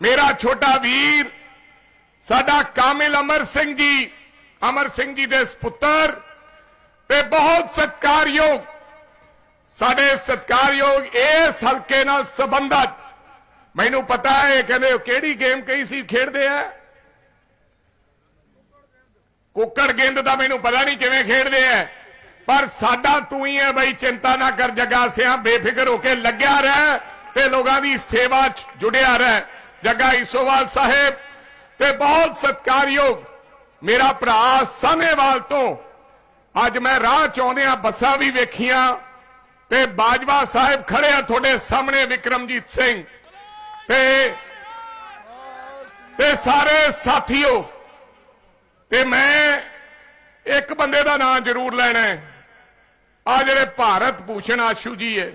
ਮੇਰਾ ਛੋਟਾ ਵੀਰ, ਸਾਡਾ ਕਾਮਿਲ ਅਮਰ ਸਿੰਘ ਜੀ, ਅਮਰ ਸਿੰਘ ਜੀ ਦੇ ਸੁਪੁੱਤਰ ਤੇ ਬਹੁਤ ਸਤਿਕਾਰਯੋਗ, ਸਾਡੇ ਸਤਿਕਾਰਯੋਗ ਇਸ ਹਲਕੇ ਨਾਲ ਸੰਬੰਧਤ। ਮੈਨੂੰ ਪਤਾ ਹੈ ਇਹ ਕਹਿੰਦੇ ਕਿਹੜੀ ਗੇਮ ਕਹੀ ਸੀ, ਖੇਡਦੇ ਆ? ਕੁੱਕੜ ਗੇਂਦ ਦਾ ਮੈਨੂੰ ਪਤਾ ਨਹੀਂ ਕਿਵੇਂ ਖੇਡਦੇ ਆ। ਪਰ ਸਾਡਾ ਤੂੰ ਹੀ ਹੈ ਬਈ, ਚਿੰਤਾ ਨਾ ਕਰ ਜਗਾ ਸਿਆ, ਬੇਫਿਕਰ ਹੋ ਕੇ ਲੱਗਿਆ ਰਹਿ, ਤੇ ਲੋਕਾਂ ਦੀ ਸੇਵਾ 'ਚ ਜੁੜਿਆ ਰਹਿ। ਜੱਗਾ ਇਸੋਵਾਲ ਸਾਹਿਬ ਤੇ ਬਹੁਤ ਸਤਿਕਾਰਯੋਗ ਮੇਰਾ ਭਰਾ ਸਾਹਨੇਵਾਲ ਤੋਂ ਅੱਜ ਮੈਂ ਰਾਹ ਚ ਆਉਂਦਿਆਂ ਬੱਸਾਂ ਵੀ ਵੇਖੀਆਂ ਤੇ ਬਾਜਵਾ ਸਾਹਿਬ ਖੜੇ ਆ ਤੁਹਾਡੇ ਸਾਹਮਣੇ ਵਿਕਰਮਜੀਤ ਸਿੰਘ ਤੇ ਤੇ ਸਾਰੇ ਸਾਥੀਓ ਤੇ ਮੈਂ ਇੱਕ ਬੰਦੇ ਦਾ ਨਾਮ ਜ਼ਰੂਰ ਲੈਣਾ ਹੈ ਆ ਜਿਹੜੇ ਭਾਰਤ ਭੂਸ਼ਣ ਆਸ਼ੂ ਜੀ ਹੈ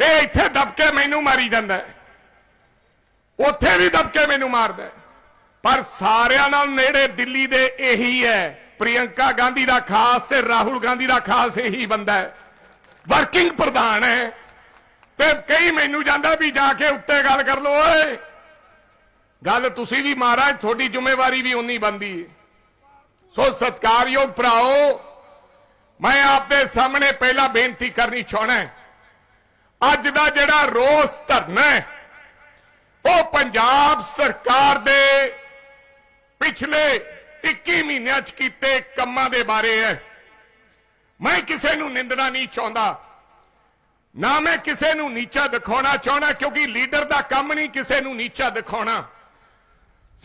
ਇਹ ਇੱਥੇ ਦਬਕੇ ਮੈਨੂੰ ਮਾਰੀ ਜਾਂਦਾ ਹੈ ਉੱਥੇ ਵੀ ਦਬਕੇ ਮੈਨੂੰ ਮਾਰਦਾ ਪਰ ਸਾਰਿਆਂ ਨਾਲ ਨੇੜੇ ਦਿੱਲੀ ਦੇ ਇਹੀ ਹੈ। ਪ੍ਰਿਯੰਕਾ ਗਾਂਧੀ ਦਾ ਖਾਸ ਤੇ ਰਾਹੁਲ ਗਾਂਧੀ ਦਾ ਖਾਸ ਇਹੀ ਬੰਦਾ ਹੈ। ਵਰਕਿੰਗ ਪ੍ਰਧਾਨ ਹੈ। ਤੇ ਕਈ ਮੈਨੂੰ ਜਾਂਦਾ ਵੀ ਜਾ ਕੇ ਉੱਤੇ ਗੱਲ ਕਰ ਲੋ ਓਏ। ਗੱਲ ਤੁਸੀਂ ਵੀ ਮਹਾਰਾਜ, ਤੁਹਾਡੀ ਜ਼ਿੰਮੇਵਾਰੀ ਵੀ ਉਨੀ ਬੰਦੀ ਹੈ। ਸੋ ਸਤਕਾਰਯੋਗ ਭਰਾਓ, ਮੈਂ ਆਪਦੇ ਸਾਹਮਣੇ ਪਹਿਲਾਂ ਬੇਨਤੀ ਕਰਨੀ ਚਾਹਣਾ ਅੱਜ ਦਾ ਜਿਹੜਾ ਰੋਸ ਧਰਨਾ ਹੈ ਉਹ ਪੰਜਾਬ ਸਰਕਾਰ ਦੇ ਪਿਛਲੇ 21 ਮਹੀਨਿਆਂ ਚ ਕੀਤੇ ਕੰਮਾਂ ਦੇ ਬਾਰੇ ਹੈ। ਮੈਂ ਕਿਸੇ ਨੂੰ ਨਿੰਦਣਾ ਨਹੀਂ ਚਾਹੁੰਦਾ। ਨਾ ਮੈਂ ਕਿਸੇ ਨੂੰ ਨੀਚਾ ਦਿਖਾਉਣਾ ਚਾਹੁੰਦਾ, ਕਿਉਂਕਿ ਲੀਡਰ ਦਾ ਕੰਮ ਨਹੀਂ ਕਿਸੇ ਨੂੰ ਨੀਚਾ ਦਿਖਾਉਣਾ।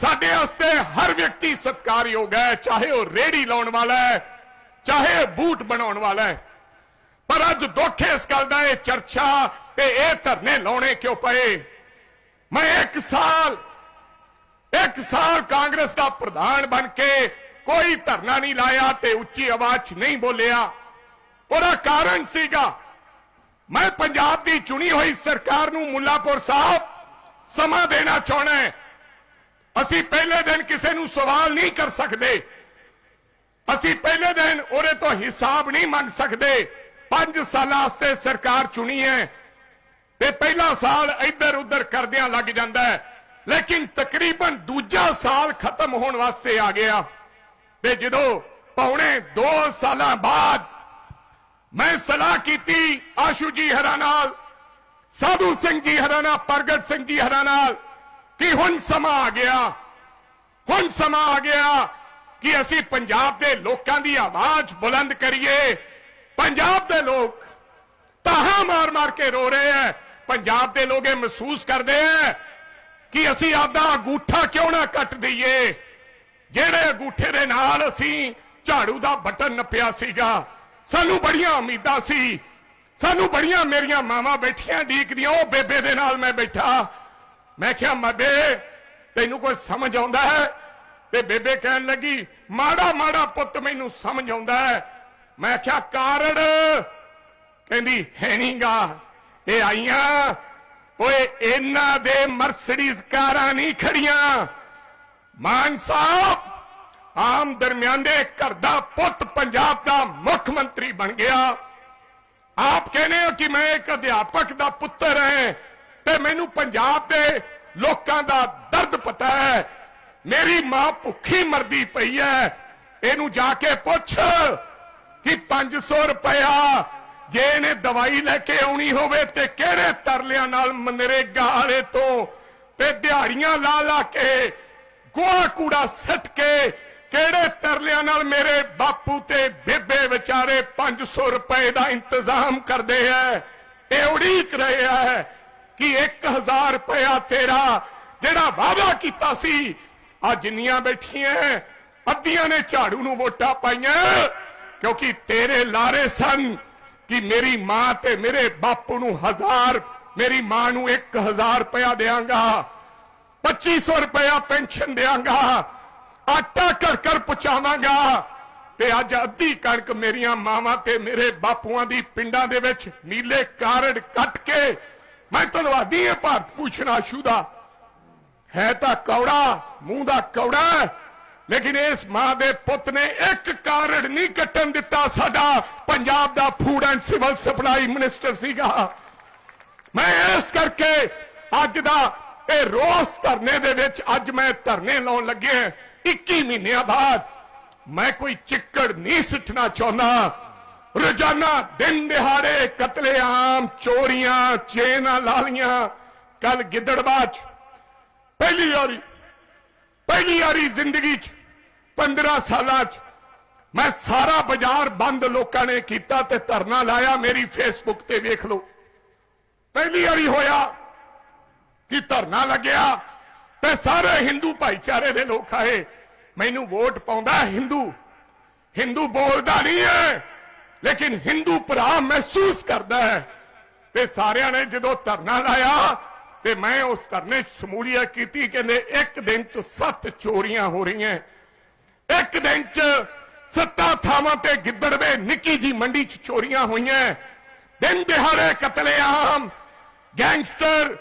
ਸਾਡੇ ਵਾਸਤੇ ਹਰ ਵਿਅਕਤੀ ਸਤਿਕਾਰਯੋਗ ਹੈ, ਚਾਹੇ ਉਹ ਰੇੜੀ ਲਾਉਣ ਵਾਲਾ ਹੈ, ਚਾਹੇ ਉਹ ਬੂਟ ਬਣਾਉਣ ਵਾਲਾ ਹੈ। ਪਰ ਅੱਜ ਦੁੱਖ ਇਸ ਗੱਲ ਦਾ, ਇਹ ਚਰਚਾ ਤੇ ਇਹ ਧਰਨੇ ਲਾਉਣੇ ਕਿਉਂ ਪਏ? ਮੈਂ ਇੱਕ ਸਾਲ ਇੱਕ ਸਾਲ ਕਾਂਗਰਸ ਦਾ ਪ੍ਰਧਾਨ ਬਣ ਕੇ ਕੋਈ ਧਰਨਾ ਨਹੀਂ ਲਾਇਆ ਤੇ ਉੱਚੀ ਆਵਾਜ਼ 'ਚ ਨਹੀਂ ਬੋਲਿਆ। ਉਹਦਾ ਕਾਰਨ ਸੀਗਾ, ਮੈਂ ਪੰਜਾਬ ਦੀ ਚੁਣੀ ਹੋਈ ਸਰਕਾਰ ਨੂੰ ਮੁੱਲਾਪੁਰ ਸਾਹਿਬ ਸਮਾਂ ਦੇਣਾ ਚਾਹਣਾ ਹੈ। ਅਸੀਂ ਪਹਿਲੇ ਦਿਨ ਕਿਸੇ ਨੂੰ ਸਵਾਲ ਨਹੀਂ ਕਰ ਸਕਦੇ। ਅਸੀਂ ਪਹਿਲੇ ਦਿਨ ਉਹਦੇ ਤੋਂ ਹਿਸਾਬ ਨਹੀਂ ਮੰਗ ਸਕਦੇ। 5 ਸਾਲਾਂ ਵਾਸਤੇ ਸਰਕਾਰ ਚੁਣੀ ਹੈ। ਤੇ ਪਹਿਲਾ ਸਾਲ ਇੱਧਰ ਉੱਧਰ ਕਰਦਿਆਂ ਲੱਗ ਜਾਂਦਾ ਹੈ। ਲੇਕਿਨ ਤਕਰੀਬਨ ਦੂਜਾ ਸਾਲ ਖਤਮ ਹੋਣ ਵਾਸਤੇ ਆ ਗਿਆ। ਤੇ ਜਦੋਂ ਪੌਣੇ 2 ਸਾਲਾਂ ਬਾਅਦ ਮੈਂ ਸਲਾਹ ਕੀਤੀ ਆਸ਼ੂ ਜੀ ਹਰਾ ਨਾਲ, ਸਾਧੂ ਸਿੰਘ ਜੀ ਹਰਾ ਨਾਲ, ਪ੍ਰਗਟ ਸਿੰਘ ਜੀ ਹਰਾ ਨਾਲ ਕਿ ਹੁਣ ਸਮਾਂ ਆ ਗਿਆ। ਹੁਣ ਸਮਾਂ ਆ ਗਿਆ ਕਿ ਅਸੀਂ ਪੰਜਾਬ ਦੇ ਲੋਕਾਂ ਦੀ ਆਵਾਜ਼ ਬੁਲੰਦ ਕਰੀਏ। ਪੰਜਾਬ ਦੇ ਲੋਕ ਤਾਹਾ ਮਾਰ ਮਾਰ ਕੇ ਰੋ ਰਹੇ ਹੈ। ਪੰਜਾਬ ਦੇ ਲੋਕ ਇਹ ਮਹਿਸੂਸ ਕਰਦੇ ਹੈ ਕਿ ਅਸੀਂ ਆਪਦਾ ਅੰਗੂਠਾ ਕਿਉਂ ਨਾ ਕੱਟ ਦਈਏ? ਜਿਹੜੇ ਅੰਗੂਠੇ ਦੇ ਨਾਲ ਅਸੀਂ ਝਾੜੂ ਦਾ ਬਟਨ ਨੱਪਿਆ ਸੀਗਾ, ਸਾਨੂੰ ਬੜੀਆਂ ਉਮੀਦਾਂ ਸੀ। ਸਾਨੂੰ ਬੜੀਆਂ ਮੇਰੀਆਂ ਮਾਵਾਂ ਬੈਠੀਆਂ, ਡੀਕਦੀਆਂ, ਉਹ ਬੇਬੇ ਦੇ ਨਾਲ ਮੈਂ ਬੈਠਾ। ਮੈਂ ਕਿਹਾ ਮੱਬੇ ਤੈਨੂੰ ਕੋਈ ਸਮਝ ਆਉਂਦਾ ਹੈ? ਤੇ ਬੇਬੇ ਕਹਿਣ ਲੱਗੀ, ਮਾੜਾ ਮਾੜਾ ਪੁੱਤ ਮੈਨੂੰ ਸਮਝ ਆਉਂਦਾ ਹੈ। ਮੈਂ ਕਿਹਾ, ਕਾਰੜ? ਕਹਿੰਦੀ, ਹੈ ਨਹੀਂਗਾ ਇਹ ਆਈਆਂ। ਓਏ, ਇਹਨਾਂ ਦੇ ਮਰਸਡੀਜ਼ ਕਾਰਾਂ ਨਹੀਂ ਖੜੀਆਂ। ਮਾਨ ਸਾਹਿਬ, ਆਮ ਦਰਮਿਆਨ ਘਰ ਦਾ ਪੁੱਤ ਪੰਜਾਬ ਦਾ ਮੁੱਖ ਮੰਤਰੀ ਬਣ ਗਿਆ। ਆਪ ਕਹਿੰਦੇ ਹੋ ਕਿ ਮੈਂ ਇੱਕ ਅਧਿਆਪਕ ਦਾ ਪੁੱਤਰ ਹਾਂ ਤੇ ਮੈਨੂੰ ਪੰਜਾਬ ਦੇ ਲੋਕਾਂ ਦਾ ਦਰਦ ਪਤਾ ਹੈ। ਮੇਰੀ ਮਾਂ ਭੁੱਖੀ ਮਰਦੀ ਪਈ ਹੈ। ਇਹਨੂੰ ਜਾ ਕੇ ਪੁੱਛ ਕਿ 500 ਰੁਪਇਆ ਜੇ ਇਹਨੇ ਦਵਾਈ ਲੈ ਕੇ ਆਉਣੀ ਹੋਵੇ ਤੇ ਕਿਹੜੇ ਤਰਲਿਆਂ ਨਾਲ ਮਨਰੇਗਾ ਵਾਲੇ ਤੋਂ? ਤੇ ਦਿਹਾੜੀਆਂ ਲਾ ਲਾ ਕੇ, ਗੋਹਾ ਕੂੜਾ ਸੱਟ ਕੇ, ਕਿਹੜੇ ਤਰਲਿਆਂ ਨਾਲ ਮੇਰੇ ਬਾਪੂ ਤੇ ਬੇਬੇ ਵਿਚਾਰੇ 500 ਰੁਪਏ ਦਾ ਇੰਤਜ਼ਾਮ ਕਰਦੇ ਐ ਇਹ ਉਡੀਕ ਰਹੇ ਐ ਕਿ 1000 ਰੁਪਇਆ ਤੇਰਾ, ਜਿਹੜਾ ਵਾਅਦਾ ਕੀਤਾ ਸੀ ਆ ਜਿੰਨੀਆਂ ਬੈਠੀਆਂ, ਅੱਧੀਆਂ ਨੇ ਝਾੜੂ ਨੂੰ ਵੋਟਾਂ ਪਾਈਆਂ, ਕਿਉਂਕਿ ਤੇਰੇ ਲਾਰੇ ਸਨ। ਕਿ ਮੇਰੀ ਮਾਂ ਤੇ ਮੇਰੇ ਬਾਪੂ ਨੂੰ ਹਜ਼ਾਰ, ਮੇਰੀ ਮਾਂ ਨੂੰ 1000 ਰੁਪਇਆ ਦੇਵਾਂਗਾ 2500 ਰੁਪਇਆ ਪੈਨਸ਼ਨ ਦੇਵਾਂਗਾ ਆਟਾ ਘਰ ਘਰ ਪਹੁੰਚਾਵਾਂਗਾ। ਤੇ ਅੱਜ ਅੱਧੀ ਕਣਕ ਮੇਰੀਆਂ ਮਾਵਾਂ ਤੇ ਮੇਰੇ ਬਾਪੂਆਂ ਦੀ ਪਿੰਡਾਂ ਦੇ ਵਿੱਚ ਨੀਲੇ ਕਾਰਡ ਕੱਟ ਕੇ ਮੈਂ ਧੰਨਵਾਦੀ ਹਾਂ ਭਾਰਤ ਭੂਸ਼ਣ ਆਸ਼ੂ ਦਾ। ਹੈ ਤਾਂ ਕੌੜਾ, ਮੂੰਹ ਦਾ ਕੌੜਾ ਲੇਕਿਨ ਇਸ ਮਾਂ ਦੇ ਪੁੱਤ ਨੇ ਇੱਕ ਕਾਰਡ ਨਹੀਂ ਕੱਟਣ ਦਿੱਤਾ। ਸਾਡਾ ਪੰਜਾਬ ਦਾ food and civil supply minister ਸੀਗਾ। ਮੈਂ ਇਸ ਕਰਕੇ ਅੱਜ ਦਾ ਇਹ ਰੋਸ ਧਰਨੇ ਦੇ ਵਿੱਚ ਅੱਜ ਮੈਂ ਧਰਨੇ ਲਾਉਣ ਲੱਗਿਆ 21 ਮਹੀਨਿਆਂ ਬਾਅਦ ਮੈਂ ਕੋਈ ਚਿੱਕੜ ਨਹੀਂ ਸਿੱਟਣਾ ਚਾਹੁੰਦਾ। ਰੋਜ਼ਾਨਾ ਦਿਨ ਦਿਹਾੜੇ ਕਤਲੇਆਮ, ਚੋਰੀਆਂ, ਚੇਨਾਂ ਲਾਲੀਆਂ ਕੱਲ ਗਿੱਦੜਬਾਜ ਪਹਿਲੀ ਵਾਰੀ ਪਹਿਲੀ ਵਾਰੀ ਜ਼ਿੰਦਗੀ 'ਚ 15 ਸਾਲਾਂ 'ਚ ਮੈਂ ਸਾਰਾ ਬਾਜ਼ਾਰ ਬੰਦ ਲੋਕਾਂ ਨੇ ਕੀਤਾ ਤੇ ਧਰਨਾ ਲਾਇਆ, ਮੇਰੀ ਫੇਸਬੁੱਕ ਤੇ ਵੇਖ ਲਓ। ਪਹਿਲੀ ਵਾਰੀ ਹੋਇਆ ਕਿ ਧਰਨਾ ਲੱਗਿਆ ਤੇ ਸਾਰੇ ਹਿੰਦੂ ਭਾਈਚਾਰੇ ਦੇ ਲੋਕ ਆਏ। ਮੈਨੂੰ ਵੋਟ ਪਾਉਂਦਾ ਹਿੰਦੂ ਹਿੰਦੂ ਬੋਲਦਾ ਨਹੀਂ ਹੈ, ਲੇਕਿਨ ਹਿੰਦੂ ਭਰਾ ਮਹਿਸੂਸ ਕਰਦਾ ਹੈ। ਤੇ ਸਾਰਿਆਂ ਨੇ ਜਦੋਂ ਧਰਨਾ ਲਾਇਆ ਤੇ ਮੈਂ ਉਸ ਧਰਨੇ 'ਚ ਸ਼ਮੂਲੀਅਤ ਕੀਤੀ, ਕਹਿੰਦੇ ਇੱਕ ਦਿਨ 'ਚ ਸੱਤ ਚੋਰੀਆਂ ਹੋ ਰਹੀਆਂ। ਇੱਕ ਦਿਨ 'ਚ ਸੱਤਾ ਥਾਵਾਂ ਤੇ ਗਿੱਦੜਵੇ ਨਿੱਕੀ ਜੀ ਮੰਡੀ 'ਚ ਚੋਰੀਆਂ ਹੋਈਆਂ। ਦਿਨ ਦਿਹਾੜੇ ਕਤਲੇਆਮ, ਗੈਂਗਸਟਰ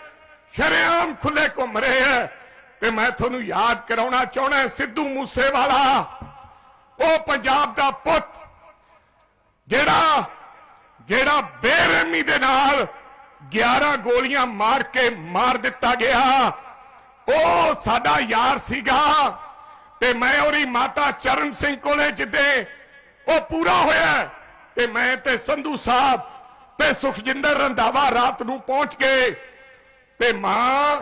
ਸ਼ਰੇਆਮ ਖੁੱਲੇ ਘੁੰਮ ਰਹੇ ਹੈ। ਤੇ ਮੈਂ ਤੁਹਾਨੂੰ ਯਾਦ ਕਰਾਉਣਾ ਚਾਹਣਾ ਸਿੱਧੂ ਮੂਸੇਵਾਲਾ, ਉਹ ਪੰਜਾਬ ਦਾ ਪੁੱਤ, ਜਿਹੜਾ ਜਿਹੜਾ ਬੇਰਹਿਮੀ ਦੇ ਨਾਲ 11 ਗੋਲੀਆਂ ਮਾਰ ਕੇ ਮਾਰ ਦਿੱਤਾ ਗਿਆ। ਉਹ ਸਾਡਾ ਯਾਰ ਸੀਗਾ। ਤੇ ਮੈਂ ਉਹਦੀ ਮਾਤਾ ਚਰਨ ਸਿੰਘ ਕੋਲੇ ਜਿੱਦੇ ਉਹ ਪੂਰਾ ਹੋਇਆ ਤੇ ਮੈਂ ਤੇ ਸੰਧੂ ਸਾਹਿਬ ਤੇ ਸੁਖਜਿੰਦਰ ਰੰਧਾਵਾ ਰਾਤ ਨੂੰ ਪਹੁੰਚ ਗਏ। ਤੇ ਮਾਂ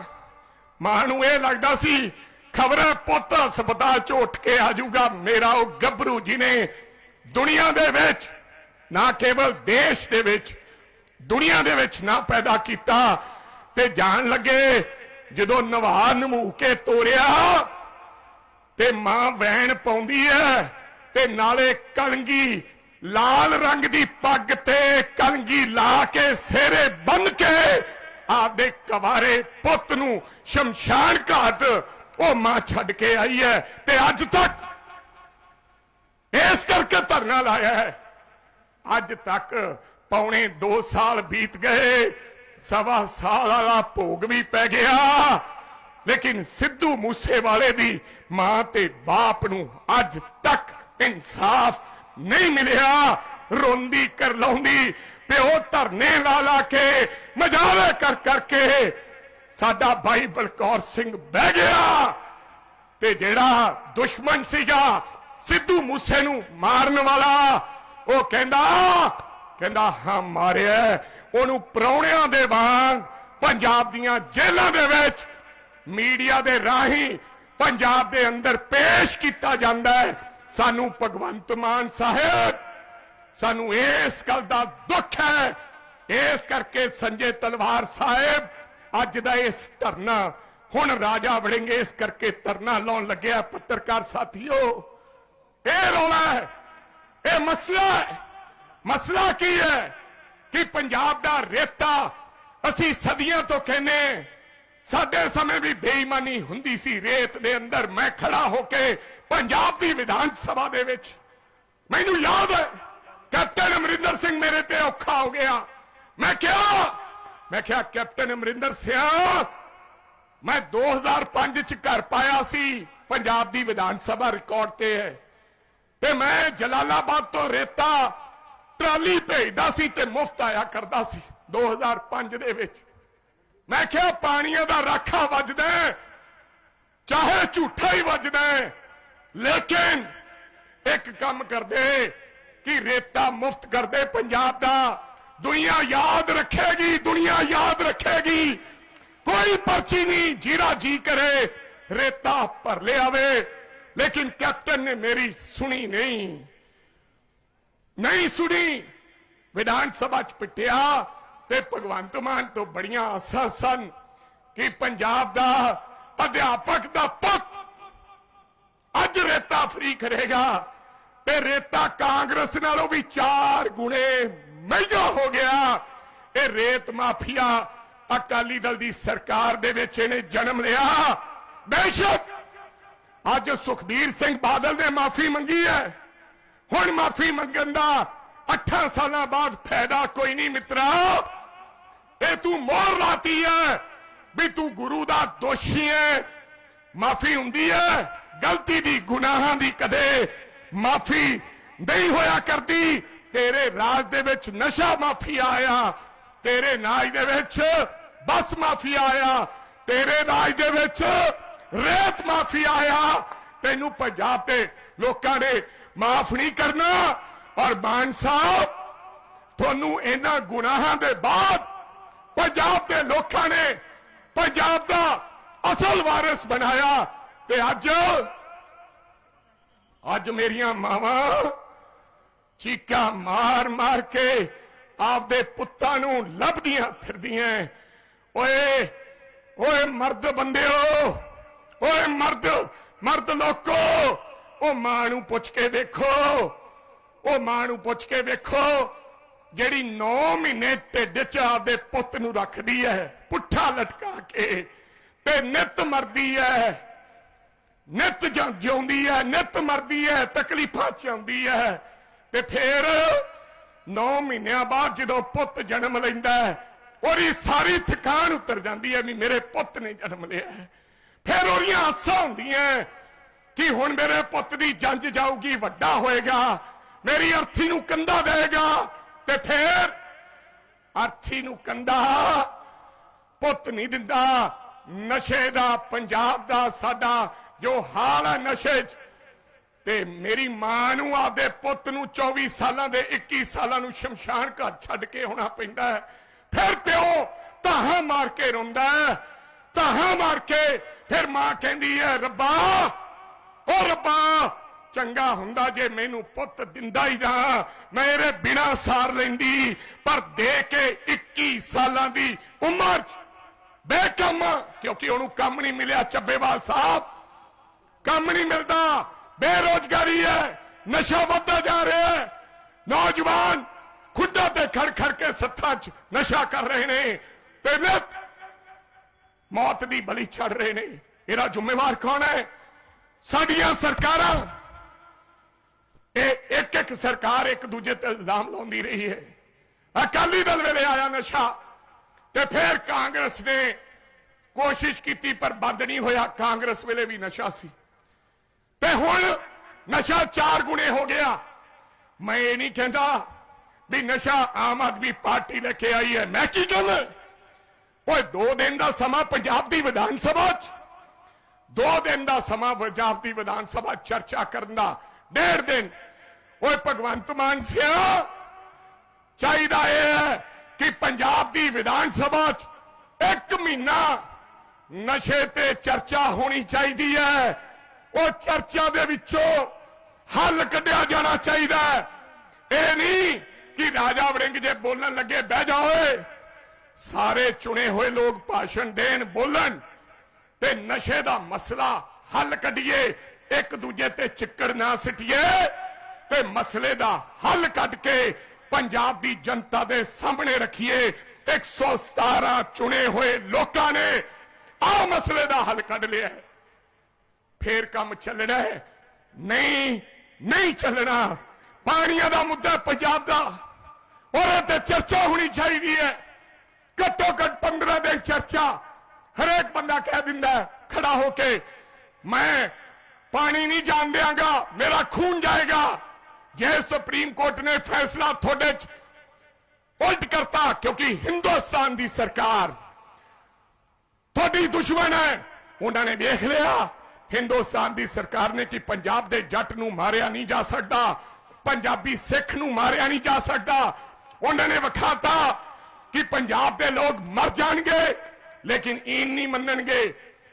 ਮਾਂ ਨੂੰ ਇਹ ਲੱਗਦਾ ਸੀ, ਖਬਰ ਪੁੱਤ ਹਸਪਤਾਲ ਚ ਉੱਠ ਕੇ ਆ ਜਾਊਗਾ। ਮੇਰਾ ਉਹ ਗੱਭਰੂ ਜਿਹਨੇ ਦੁਨੀਆ ਦੇ ਵਿੱਚ, ਨਾ ਕੇਵਲ ਦੇਸ਼ ਦੇ ਵਿੱਚ, ਦੁਨੀਆ ਦੇ ਵਿੱਚ ਨਾ ਪੈਦਾ ਕੀਤਾ। ਤੇ ਜਾਣ ਲੱਗੇ, ਜਦੋਂ ਨਵਾ ਨਮੂ ਕੇ ਤੋਰਿਆ ਤੇ ਮਾਂ ਵੈਣ ਪਾਉਂਦੀ ਐ, ਤੇ ਨਾਲੇ ਕਲੰਗੀ ਲਾਲ ਰੰਗ ਦੀ ਪੱਗ ਤੇ ਕਲੰਗੀ ਲਾ ਕੇ ਸਿਰੇ ਬੰਨ ਕੇ ਆਪਦੇ ਕਵਾਰੇ ਪੁੱਤ ਨੂੰ ਸ਼ਮਸ਼ਾਨ ਘਾਟ ਉਹ ਮਾਂ ਛੱਡ ਕੇ ਆਈ ਹੈ ਤੇ ਅੱਜ ਤੱਕ ਇਸ ਕਰਕੇ ਧਰਨਾ ਲਾਇਆ ਹੈ ਅੱਜ ਤੱਕ ਪੌਣੇ 2 ਸਾਲ ਬੀਤ ਗਏ, ਸਵਾ ਸਾਲ ਵਾਲਾ ਭੋਗ ਵੀ ਪੈ ਗਿਆ ਲੇਕਿਨ ਸਿੱਧੂ ਮੂਸੇਵਾਲੇ ਦੀ ਮਾਂ ਤੇ ਬਾਪ ਨੂੰ ਅੱਜ ਤੱਕ ਇਨਸਾਫ ਨਹੀਂ ਮਿਲਿਆ। ਰੋਂਦੀ ਕਰ ਲਾਉਂਦੀ ਪਿਓ ਧਰਨੇ ਲਾ ਲਾ ਕੇ ਮਜਾਲੇ ਕਰ ਕਰਕੇ ਸਾਡਾ ਭਾਈ ਬਲਕੌਰ ਸਿੰਘ ਬਹਿ ਗਿਆ। ਤੇ ਜਿਹੜਾ ਦੁਸ਼ਮਣ ਸੀਗਾ ਸਿੱਧੂ ਮੂਸੇ ਨੂੰ ਮਾਰਨ ਵਾਲਾ, ਉਹ ਕਹਿੰਦਾ ਕਹਿੰਦਾ, ਹਾਂ, ਮਾਰਿਆ। ਉਹਨੂੰ ਪਰੌਣਿਆਂ ਦੇ ਵਾਂਗ ਪੰਜਾਬ ਦੀਆਂ ਜੇਲ੍ਹਾਂ ਦੇ ਵਿੱਚ ਮੀਡੀਆ ਦੇ ਰਾਹੀਂ ਪੰਜਾਬ ਦੇ ਅੰਦਰ ਪੇਸ਼ ਕੀਤਾ ਜਾਂਦਾ ਹੈ। ਸਾਨੂੰ ਭਗਵੰਤ ਮਾਨ ਸਾਹਿਬ, ਸਾਨੂੰ ਇਸ ਗੱਲ ਦਾ ਦੁੱਖ ਹੈ। ਇਸ ਕਰਕੇ ਸੰਜੇ ਤਲਵਾਰ ਸਾਹਿਬ, ਅੱਜ ਦਾ ਇਸ ਧਰਨਾ, ਹੁਣ ਰਾਜਾ ਵੜेंगे ਇਸ ਕਰਕੇ ਧਰਨਾ ਲਾਉਣ ਲੱਗਿਆ ਪੱਤਰਕਾਰ ਸਾਥੀਓ, ਇਹ ਰੌਲਾ ਹੈ, ਇਹ ਮਸਲਾ ਹੈ। ਮਸਲਾ ਕੀ ਹੈ ਕਿ ਪੰਜਾਬ ਦਾ ਰੇਤਾ ਅਸੀਂ ਸਦੀਆਂ ਤੋਂ ਕਹਿੰਦੇ ਸਾਡੇ ਸਮੇਂ ਵੀ ਬੇਈਮਾਨੀ ਹੁੰਦੀ ਸੀ। ਰੇਤ ਦੇ ਅੰਦਰ ਮੈਂ ਖੜਾ ਹੋ ਕੇ ਪੰਜਾਬ ਦੀ ਵਿਧਾਨ ਸਭਾ ਦੇ ਵਿੱਚ ਮੈਨੂੰ ਯਾਦ ਹੈ, ਕੈਪਟਨ ਅਮਰਿੰਦਰ ਸਿੰਘ ਮੇਰੇ ਤੇ ਔਖਾ ਹੋ ਗਿਆ। ਮੈਂ ਕਿਹਾ ਮੈਂ ਕਿਹਾ, ਕੈਪਟਨ ਅਮਰਿੰਦਰ ਸਿੰਘ ਮੈਂ 2005 ਚ ਘਰ ਪਾਇਆ ਸੀ, ਪੰਜਾਬ ਦੀ ਵਿਧਾਨ ਸਭਾ ਰਿਕਾਰਡ ਤੇ ਹੈ। ਤੇ ਮੈਂ ਜਲਾਲਾਬਾਦ ਤੋਂ ਰੇਤਾ ਟਰਾਲੀ ਭੇਜਦਾ ਸੀ ਤੇ ਮੁਫਤ ਆਇਆ ਕਰਦਾ ਸੀ 2005 ਦੇ ਵਿੱਚ। ਮੈਂ ਕਿਹਾ ਪਾਣੀਆਂ ਦਾ ਰਾਖਾ ਵੱਜਦਾ ਚਾਹੇ ਝੂਠਾ ਹੀ ਵੱਜਦਾ ਲੇਕਿਨ ਇੱਕ ਕੰਮ ਕਰਦੇ ਕਿ ਰੇਤਾ ਮੁਫਤ ਕਰਦੇ, ਪੰਜਾਬ ਦਾ ਦੁਨੀਆ ਯਾਦ ਰੱਖੇਗੀ, ਦੁਨੀਆ ਯਾਦ ਰੱਖੇਗੀ। ਕੋਈ ਪਰਚੀ ਨਹੀਂ, ਜੀਰਾ ਜੀ ਕਰੇ, ਰੇਤਾ ਭਰ ਲਿਆਵੇ। ਲੇਕਿਨ ਕੈਪਟਨ ਨੇ ਮੇਰੀ ਸੁਣੀ ਨਹੀਂ। ਨਹੀਂ ਸੁਣੀ। ਵਿਧਾਨ ਸਭਾ ਚ ਪਿੱਟਿਆ। ਤੇ ਭਗਵੰਤ ਮਾਨ ਤੋਂ ਬੜੀਆਂ ਆਸਾਂ ਸਨ ਕਿ ਪੰਜਾਬ ਦਾ ਅਧਿਆਪਕ ਦਾ ਪੁੱਤ ਅੱਜ ਰੇਤਾ ਫਰੀ ਕਰੇਗਾ ਤੇ ਰੇਤਾ ਕਾਂਗਰਸ ਨਾਲੋਂ ਵੀ 4 ਗੁਣੇ ਮਹਿੰਗਾ ਹੋ ਗਿਆ। ਇਹ ਰੇਤ ਮਾਫੀਆ ਅਕਾਲੀ ਦਲ ਦੀ ਸਰਕਾਰ ਦੇ ਵਿੱਚ ਇਹਨੇ ਜਨਮ ਲਿਆ। ਬੇਸ਼ੱਕ ਅੱਜ ਸੁਖਬੀਰ ਸਿੰਘ ਬਾਦਲ ਨੇ ਮਾਫੀ ਮੰਗੀ ਹੈ। ਹੁਣ ਮਾਫੀ ਮੰਗਣ ਦਾ 8 ਸਾਲਾਂ ਬਾਅਦ ਫਾਇਦਾ ਕੋਈ ਨਹੀਂ ਮਿੱਤਰਾ। ਇਹ ਤੂੰ ਮੋਹਰ ਲਾਤੀ ਹੈ ਵੀ ਤੂੰ ਗੁਰੂ ਦਾ ਦੋਸ਼ੀ ਹੈ ਮਾਫੀ ਹੁੰਦੀ ਹੈ ਗਲਤੀ ਦੀ, ਗੁਨਾਹਾਂ ਦੀ ਕਦੇ ਮਾਫੀ ਨਹੀਂ ਹੋਇਆ ਕਰਦੀ। ਤੇਰੇ ਰਾਜ ਦੇ ਵਿੱਚ ਨਸ਼ਾ ਮਾਫੀ ਆਇਆ, ਤੇਰੇ ਨਾਜ ਦੇ ਵਿੱਚ ਬਸ ਮਾਫੀ ਆਇਆ, ਤੇਰੇ ਰਾਜ ਦੇ ਵਿੱਚ ਰੇਤ ਮਾਫੀਆ ਆਇਆ। ਤੈਨੂੰ ਪੰਜਾਬ ਦੇ ਲੋਕਾਂ ਨੇ ਮਾਫ ਨਹੀਂ ਕਰਨਾ। ਔਰ ਮਾਨ ਸਾਹਿਬ, ਤੁਹਾਨੂੰ ਇਹਨਾਂ ਗੁਨਾਹਾਂ ਦੇ ਬਾਅਦ ਪੰਜਾਬ ਦੇ ਲੋਕਾਂ ਨੇ ਪੰਜਾਬ ਦਾ ਅਸਲ ਵਾਰਿਸ ਬਣਾਇਆ ਤੇ ਅੱਜ ਅੱਜ ਮੇਰੀਆਂ ਮਾਵਾਂ ਚੀਕਾਂ ਮਾਰ ਮਾਰ ਕੇ ਆਪਦੇ ਪੁੱਤਾਂ ਨੂੰ ਲੱਭਦੀਆਂ ਫਿਰਦੀਆਂ ਓਏ ਓਏ ਮਰਦ ਬੰਦਿਓ, ਓਏ ਮਰਦ ਮਰਦ ਲੋਕੋ, ਉਹ ਮਾਂ ਨੂੰ ਪੁੱਛ ਕੇ ਵੇਖੋ, ਉਹ ਮਾਂ ਨੂੰ ਪੁੱਛ ਕੇ ਵੇਖੋ ਜਿਹੜੀ 9 ਮਹੀਨੇ ਢਿੱਡ 'ਚ ਆਪਦੇ ਪੁੱਤ ਨੂੰ ਰੱਖਦੀ ਹੈ ਪੁੱਠਾ ਲਟਕਾ ਕੇ ਤੇ ਨਿਤ ਮਰਦੀ ਹੈ ਨਿਤ ਜਾਂ ਜਿਉਂਦੀ ਹੈ ਨਿਤ ਮਰਦੀ ਹੈ ਤਕਲੀਫਾਂ ਚ ਆਉਂਦੀ ਹੈ ਤੇ ਫੇਰ 9 ਮਹੀਨਿਆਂ ਬਾਅਦ ਜਦੋਂ ਪੁੱਤ ਜਨਮ ਲੈਂਦਾ ਹੈ ਉਹਦੀ ਸਾਰੀ ਥਕਾਨ ਉਤਰ ਜਾਂਦੀ ਹੈ ਵੀ ਮੇਰੇ ਪੁੱਤ ਨੇ ਜਨਮ ਲਿਆ ਹੈ ਫਿਰ ਉਹਦੀਆਂ ਆਸਾਂ ਹੁੰਦੀਆਂ ਕਿ ਹੁਣ ਮੇਰੇ ਪੁੱਤ ਦੀ ਜੰਜ ਜਾਊਗੀ, ਵੱਡਾ ਹੋਏਗਾ, ਮੇਰੀ ਅਰਥੀ ਨੂੰ ਕੰਧਾ ਦੇਗਾ ਤੇ ਫਿਰ ਅਰਥੀ ਨੂੰ ਕੰਦਾ ਪੁੱਤ ਨਹੀਂ ਦਿੰਦਾ। ਨਸ਼ੇ ਦਾ, ਪੰਜਾਬ ਦਾ, ਸਾਡਾ ਜੋ ਹਾਲ ਹੈ ਨਸ਼ੇ 'ਚ, ਤੇ ਮੇਰੀ ਮਾਂ ਨੂੰ ਆਪਦੇ ਪੁੱਤ ਨੂੰ 24 ਸਾਲਾਂ ਦੇ 21 ਸਾਲਾਂ ਨੂੰ ਸ਼ਮਸ਼ਾਨ ਘਰ ਛੱਡ ਕੇ ਹੋਣਾ ਪੈਂਦਾ ਹੈ। ਫਿਰ ਪਿਓ ਤਾਹਾਂ ਮਾਰ ਕੇ ਰੋਂਦਾ ਹੈ। ਤਾਹਾਂ ਮਾਰ ਕੇ ਫਿਰ ਮਾਂ ਕਹਿੰਦੀ ਹੈ, ਰੱਬਾ, ਓ ਰੱਬਾ ਚੰਗਾ ਹੁੰਦਾ ਜੇ ਮੈਨੂੰ ਪੁੱਤ ਦਿੰਦਾ ਹੀ ਨਾ। ਮੈਂ ਬਿਨਾ ਸਾਰ ਲੈਂਦੀ, ਪਰ ਦੇ ਕੇ 21 ਸਾਲਾਂ ਦੀ ਉਮਰ। 'ਚ ਕਿਉਂਕਿ ਉਹਨੂੰ ਕੰਮ ਨਹੀਂ ਮਿਲਿਆ ਚੱਬੇਵਾਲ ਸਾਹਿਬ। ਕੰਮ ਨਹੀਂ ਮਿਲਦਾ, ਬੇਰੋਜ਼ਗਾਰੀ ਹੈ, ਨਸ਼ਾ ਵੱਧਦਾ ਜਾ ਰਿਹਾ ਹੈ। ਨੌਜਵਾਨ ਖੁੱਡਾ ਤੇ ਖੜ ਖੜ ਕੇ ਸੱਥਾਂ 'ਚ ਨਸ਼ਾ ਕਰ ਰਹੇ ਨੇ ਤੇ ਨਿਤ ਮੌਤ ਦੀ ਬਲੀ ਛੱਡ ਰਹੇ ਨੇ। ਇਹਦਾ ਜ਼ਿੰਮੇਵਾਰ ਕੌਣ ਹੈ? ਸਾਡੀਆਂ ਸਰਕਾਰਾਂ ਇਹ ਇੱਕ ਇੱਕ ਸਰਕਾਰ ਇੱਕ ਦੂਜੇ ਤੇ ਇਲਜ਼ਾਮ ਲਾਉਂਦੀ ਰਹੀ ਹੈ। ਅਕਾਲੀ ਦਲ ਵੇਲੇ ਆਇਆ ਨਸ਼ਾ ਤੇ ਫਿਰ ਕਾਂਗਰਸ ਨੇ ਕੋਸ਼ਿਸ਼ ਕੀਤੀ ਪਰ ਬੰਦ ਨਹੀਂ ਹੋਇਆ। ਕਾਂਗਰਸ ਵੇਲੇ ਵੀ ਨਸ਼ਾ ਸੀ। ਤੇ ਹੁਣ ਨਸ਼ਾ ਚਾਰ ਗੁਣੇ ਹੋ ਗਿਆ। ਮੈਂ ਇਹ ਨਹੀਂ ਕਹਿੰਦਾ ਵੀ ਨਸ਼ਾ ਆਮ ਆਦਮੀ ਪਾਰਟੀ ਲੈ ਕੇ ਆਈ ਹੈ। ਮੈਂ ਕੀ ਕਹਿੰਦਾ ਓਏ, ਦੋ ਦਿਨ ਦਾ ਸਮਾਂ ਪੰਜਾਬ ਦੀ ਵਿਧਾਨ ਸਭਾ 'ਚ। ਦੋ ਦਿਨ ਦਾ ਸਮਾਂ ਪੰਜਾਬ ਦੀ ਵਿਧਾਨ ਸਭਾ ਚਰਚਾ ਕਰਨ ਦਾ। ਡੇਢ ਦਿਨ ਓਏ ਭਗਵੰਤ ਮਾਨ ਸਿਆ ਚਾਹੀਦਾ ਇਹ ਹੈ ਕਿ ਪੰਜਾਬ ਦੀ ਵਿਧਾਨ ਸਭਾ 'ਚ ਇੱਕ ਮਹੀਨਾ ਨਸ਼ੇ ਤੇ ਚਰਚਾ ਹੋਣੀ ਚਾਹੀਦੀ ਹੈ। ਉਹ ਚਰਚਾ ਦੇ ਵਿੱਚੋਂ ਹੱਲ ਕੱਢਿਆ ਜਾਣਾ ਚਾਹੀਦਾ ਇਹ ਨਹੀਂ ਕਿ ਰਾਜਾ ਵੜਿੰਗ ਜੇ ਬੋਲਣ ਲੱਗੇ, ਬਹਿ ਜਾ ਓਏ। ਸਾਰੇ ਚੁਣੇ ਹੋਏ ਲੋਕ ਭਾਸ਼ਣ ਦੇਣ, ਬੋਲਣ ਤੇ ਨਸ਼ੇ ਦਾ ਮਸਲਾ ਹੱਲ ਕੱਢੀਏ, ਇੱਕ ਦੂਜੇ ਤੇ ਚਿੱਕੜ ਨਾ ਸਿੱਟੀਏ। ਤੇ ਮਸਲੇ ਦਾ ਹੱਲ ਕੱਢ ਕੇ ਪੰਜਾਬ ਦੀ ਜਨਤਾ ਦੇ ਸਾਹਮਣੇ ਰੱਖੀਏ। 117 ਚੁਣੇ ਹੋਏ ਲੋਕਾਂ ਨੇ ਆਹ ਮਸਲੇ ਦਾ ਹੱਲ ਕੱਢ ਲਿਆ ਫੇਰ ਕੰਮ ਚੱਲਣਾ ਹੈ। ਨਹੀਂ ਨਹੀਂ ਚੱਲਣਾ। ਪਾਣੀਆਂ ਦਾ ਮੁੱਦਾ ਪੰਜਾਬ ਦਾ। ਉਹਦੇ ਤੇ ਚਰਚਾ ਹੋਣੀ ਚਾਹੀਦੀ ਹੈ। ਘੱਟੋ ਘੱਟ 15 ਦਿਨ ਚਰਚਾ ਹਰੇਕ ਬੰਦਾ ਕਹਿ ਦਿੰਦਾ ਖੜਾ ਹੋ ਕੇ, ਮੈਂ ਪਾਣੀ ਨਹੀਂ ਜਾਣ ਦਿਆਂਗਾ, ਮੇਰਾ ਖੂਨ ਜਾਏਗਾ। ਜੇ ਸੁਪਰੀਮ ਕੋਰਟ ਨੇ ਫੈਸਲਾ ਤੁਹਾਡੇ ਚ ਉਲਟ ਕਰਤਾ, ਕਿਉਂਕਿ ਹਿੰਦੁਸਤਾਨ ਦੀ ਸਰਕਾਰ ਤੁਹਾਡੀ ਦੁਸ਼ਮਣ ਹੈ, ਉਹਨਾਂ ਨੇ ਵੇਖ ਲਿਆ, ਹਿੰਦੁਸਤਾਨ ਦੀ ਸਰਕਾਰ ਨੇ ਕਿ ਪੰਜਾਬ ਦੇ ਜੱਟ ਨੂੰ ਮਾਰਿਆ ਨਹੀਂ ਜਾ ਸਕਦਾ, ਪੰਜਾਬੀ ਸਿੱਖ ਨੂੰ ਮਾਰਿਆ ਨਹੀਂ ਜਾ ਸਕਦਾ, ਉਹਨਾਂ ਨੇ ਵਿਖਾਤਾ ਕਿ ਪੰਜਾਬ ਦੇ ਲੋਕ ਮਰ ਜਾਣਗੇ, ਲੇਕਿਨ ਇਨ ਨਹੀਂ ਮੰਨਣਗੇ।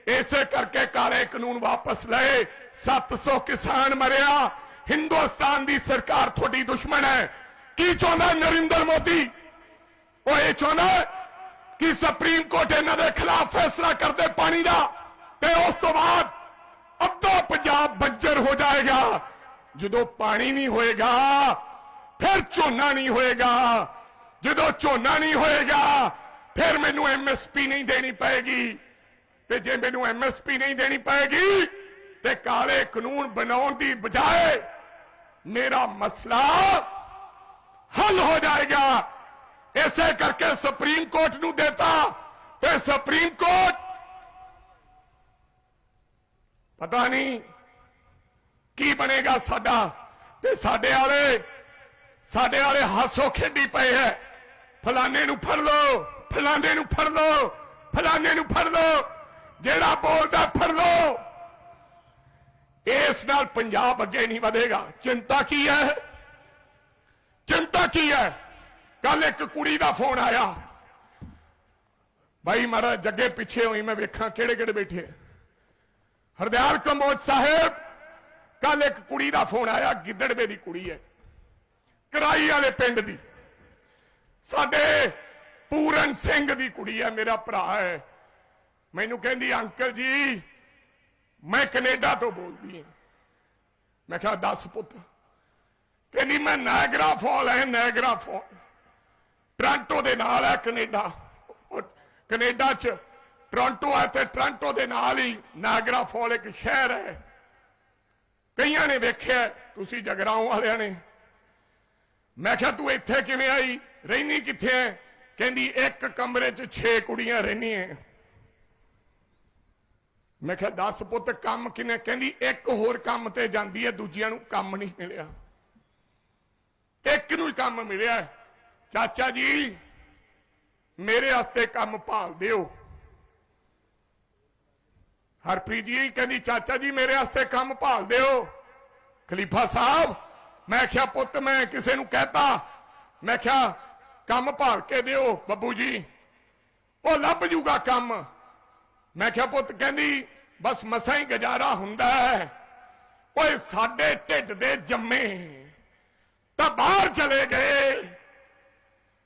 ਇਸੇ ਕਰਕੇ ਕਾਲੇ ਕਾਨੂੰਨ ਵਾਪਸ ਲਏ 700 ਕਿਸਾਨ ਮਰਿਆ ਹਿੰਦੁਸਤਾਨ ਦੀ ਸਰਕਾਰ ਤੁਹਾਡੀ ਦੁਸ਼ਮਣ ਹੈ। ਕੀ ਚਾਹੁੰਦਾ ਨਰਿੰਦਰ ਮੋਦੀ? ਉਹ ਇਹ ਚਾਹੁੰਦਾ ਕਿ ਸੁਪਰੀਮ ਕੋਰਟ ਇਹਨਾਂ ਦੇ ਖਿਲਾਫ ਫੈਸਲਾ ਕਰਦੇ ਪਾਣੀ ਦਾ ਤੇ ਉਸ ਤੋਂ ਬਾਅਦ ਅੱਧਾ ਪੰਜਾਬ ਬੰਜਰ ਹੋ ਜਾਏਗਾ। ਜਦੋਂ ਪਾਣੀ ਨਹੀਂ ਹੋਏਗਾ, ਫਿਰ ਝੋਨਾ ਨਹੀਂ ਹੋਏਗਾ। ਜਦੋਂ ਝੋਨਾ ਨਹੀਂ ਹੋਏਗਾ, ਫਿਰ ਮੈਨੂੰ ਐਮਐਸਪੀ ਨਹੀਂ ਦੇਣੀ ਪਏਗੀ। ਤੇ ਜੇ ਮੈਨੂੰ ਐਮਐਸਪੀ ਨਹੀਂ ਦੇਣੀ ਪਏਗੀ, ਤੇ ਕਾਲੇ ਕਾਨੂੰਨ ਬਣਾਉਣ ਦੀ ਬਜਾਏ ਮੇਰਾ ਮਸਲਾ ਹੱਲ ਹੋ ਜਾਏਗਾ। ਇਸੇ ਕਰਕੇ ਸੁਪਰੀਮ ਕੋਰਟ ਨੂੰ ਦੇਤਾ। ਤੇ ਸੁਪਰੀਮ ਕੋਰਟ ਪਤਾ ਨਹੀਂ ਕੀ ਬਣੇਗਾ ਸਾਡਾ ਤੇ ਸਾਡੇ ਵਾਲੇ ਸਾਡੇ ਵਾਲੇ ਹਾਸੋ ਖੇਡੀ ਪਏ ਹੈ ਫਲਾਣੇ ਨੂੰ ਫੜ ਲਓ, ਫਲਾਣੇ ਨੂੰ ਫੜ ਲਓ, ਫਲਾਣੇ ਨੂੰ ਫੜ ਲਓ। ਜਿਹੜਾ ਬੋਲਦਾ ਫੜ ਲਓ। ਇਸ ਨਾਲ ਪੰਜਾਬ ਅੱਗੇ ਨਹੀਂ ਵਧੇਗਾ। ਚਿੰਤਾ ਕੀ ਹੈ? ਚਿੰਤਾ ਕੀ ਹੈ? ਕੱਲ ਇੱਕ ਕੁੜੀ ਦਾ ਫੋਨ ਆਇਆ। ਭਾਈ ਮਾਰਾ ਜੱਗੇ ਪਿੱਛੇ ਹੋਈ, ਮੈਂ ਵੇਖਾਂ ਕਿਹੜੇ ਕਿਹੜੇ ਬੈਠੇ ਹਰਦਿਆਲ ਕੰਬੋਜ ਸਾਹਿਬ ਕੱਲ ਇੱਕ ਕੁੜੀ ਦਾ ਫੋਨ ਆਇਆ, ਗਿੱਦੜਵੇ ਦੀ ਕੁੜੀ ਹੈ। ਕਰਾਈ ਵਾਲੇ ਪਿੰਡ ਦੀ। ਸਾਡੇ ਪੂਰਨ ਸਿੰਘ ਦੀ ਕੁੜੀ ਹੈ, ਮੇਰਾ ਭਰਾ ਹੈ। ਮੈਨੂੰ ਕਹਿੰਦੀ, ਅੰਕਲ ਜੀ ਮੈਂ ਕੈਨੇਡਾ ਤੋਂ ਬੋਲਦੀ ਹਾਂ। ਮੈਂ ਕਿਹਾ, ਦੱਸ ਪੁੱਤ, ਕਹਿੰਦੀ, ਮੈਂ ਨਾਇਗਰਾ ਫਾਲ ਹੈ ਨਾਇਗਰਾ ਫਾਲ ਟ੍ਰਾਂਟੋ ਦੇ ਨਾਲ ਹੈ ਕੈਨੇਡਾ। ਉਹ ਕੈਨੇਡਾ ਚ ਟੋਰਾਂਟੋ ਹੈ ਤੇ ਟੋਰਾਂਟੋ ਦੇ ਨਾਲ ਹੀ ਨਾਇਗਰਾ ਫਾਲ ਇੱਕ ਸ਼ਹਿਰ ਹੈ। ਕਈਆਂ ਨੇ ਵੇਖਿਆ, ਤੁਸੀਂ ਜਗਰਾਉਂ ਵਾਲਿਆਂ ਨੇ। ਮੈਂ ਕਿਹਾ, ਤੂੰ ਇੱਥੇ ਕਿਵੇਂ ਆਈ? ਰਹਿਨੀ ਕਿੱਥੇ ਹੈ? ਕਹਿੰਦੀ, ਇੱਕ ਕਮਰੇ 'ਚ 6 ਕੁੜੀਆਂ ਰਹਿੰਦੀਆਂ। ਮੈਂ ਕਿਹਾ 10 ਪੁੱਤ, ਕੰਮ ਕਿਨੇ ਕਹਿੰਦੀ, ਇੱਕ ਹੋਰ ਕੰਮ ਤੇ ਜਾਂਦੀ ਹੈ, ਦੂਜਿਆਂ ਨੂੰ ਕੰਮ ਨਹੀਂ ਮਿਲਿਆ। ਇੱਕ ਨੂੰ ਹੀ ਕੰਮ ਮਿਲਿਆ ਚਾਚਾ ਜੀ, ਮੇਰੇ ਵਾਸਤੇ ਕੰਮ ਭਾਲ ਦਿਓ। ਹਰਪ੍ਰੀਤ ਜੀ ਕਹਿੰਦੀ, ਚਾਚਾ ਜੀ, ਮੇਰੇ ਆਸੇ ਕੰਮ ਭਾਲ ਦਿਓ। ਖਲੀਫਾ ਸਾਹਿਬ, ਮੈਂ ਕਿਹਾ, ਪੁੱਤ, ਮੈਂ ਕਿਸੇ ਨੂੰ ਕਹਤਾ। ਮੈਂ ਕਿਹਾ, ਕੰਮ ਭਾਲ ਕੇ ਦਿਓ, ਬੱਬੂ ਜੀ। ਉਹ ਲੱਭ ਜੂਗਾ ਕੰਮ। ਮੈਂ ਕਿਹਾ, ਪੁੱਤ ਕਹਿੰਦੀ, ਬਸ ਮਸਾਂ ਹੀ ਗੁਜ਼ਾਰਾ ਹੁੰਦਾ ਹੈ। ਓਏ, ਸਾਡੇ ਢਿੱਡ ਦੇ ਜੰਮੇ ਤਾਂ ਬਾਹਰ ਚਲੇ ਗਏ।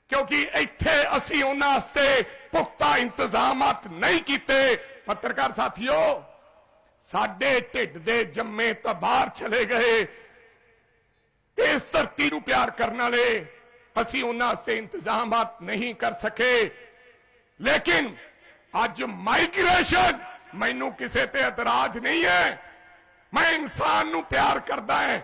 ਕਿਉਂਕਿ ਇੱਥੇ ਅਸੀਂ ਉਹਨਾਂ ਵਾਸਤੇ ਪੁਖਤਾ ਇੰਤਜ਼ਾਮਾਤ ਨਹੀਂ ਕੀਤੇ। ਪੱਤਰਕਾਰ ਸਾਥੀਓ, ਸਾਡੇ ਢਿੱਡ ਦੇ ਜੰਮੇ ਤਾਂ ਬਾਹਰ ਚਲੇ ਗਏ। ਇਸ ਧਰਤੀ ਨੂੰ ਪਿਆਰ ਕਰਨ ਵਾਲੇ ਅਸੀਂ ਉਹਨਾਂ ਵਾਸਤੇ ਇੰਤਜ਼ਾਮਾਤ ਨਹੀਂ ਕਰ ਸਕੇ। ਲੇਕਿਨ ਅੱਜ ਮਾਈਗ੍ਰੇਸ਼ਨ ਮੈਨੂੰ ਕਿਸੇ ਤੇ ਇਤਰਾਜ਼ ਨਹੀਂ ਹੈ। ਮੈਂ ਇਨਸਾਨ ਨੂੰ ਪਿਆਰ ਕਰਦਾ ਹਾਂ।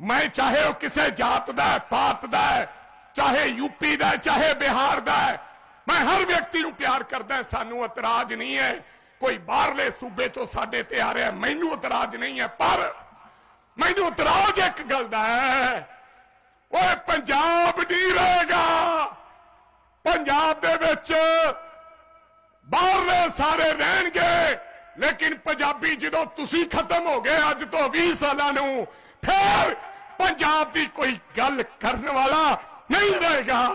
ਮੈਂ ਚਾਹੇ ਉਹ ਕਿਸੇ ਜਾਤ ਦਾ ਹੈ, ਪਾਤ ਦਾ ਹੈ, ਚਾਹੇ ਯੂਪੀ ਦਾ ਚਾਹੇ ਬਿਹਾਰ ਦਾ ਹੈ, ਮੈਂ ਹਰ ਵਿਅਕਤੀ ਨੂੰ ਪਿਆਰ ਕਰਦਾ ਸਾਨੂੰ ਇਤਰਾਜ਼ ਨਹੀਂ ਹੈ। ਕੋਈ ਬਾਹਰਲੇ ਸੂਬੇ ਚੋਂ ਸਾਡੇ ਤੇ ਆ ਰਿਹਾ ਮੈਨੂੰ ਇਤਰਾਜ਼ ਨਹੀਂ ਹੈ। ਪਰ ਮੈਨੂੰ ਇਤਰਾਜ਼ ਇੱਕ ਗੱਲ ਦਾ ਹੈ। ਓਏ ਪੰਜਾਬ ਨਹੀਂ ਰਹੇਗਾ। ਪੰਜਾਬ ਦੇ ਵਿੱਚ ਬਾਹਰਲੇ ਸਾਰੇ ਰਹਿਣਗੇ। ਲੇਕਿਨ ਪੰਜਾਬੀ ਜਦੋਂ ਤੁਸੀਂ ਖਤਮ ਹੋ ਗਏ ਅੱਜ ਤੋਂ 20 ਸਾਲਾਂ ਨੂੰ, ਫਿਰ ਪੰਜਾਬ ਦੀ ਕੋਈ ਗੱਲ ਕਰਨ ਵਾਲਾ ਨਹੀਂ ਰਹੇਗਾ।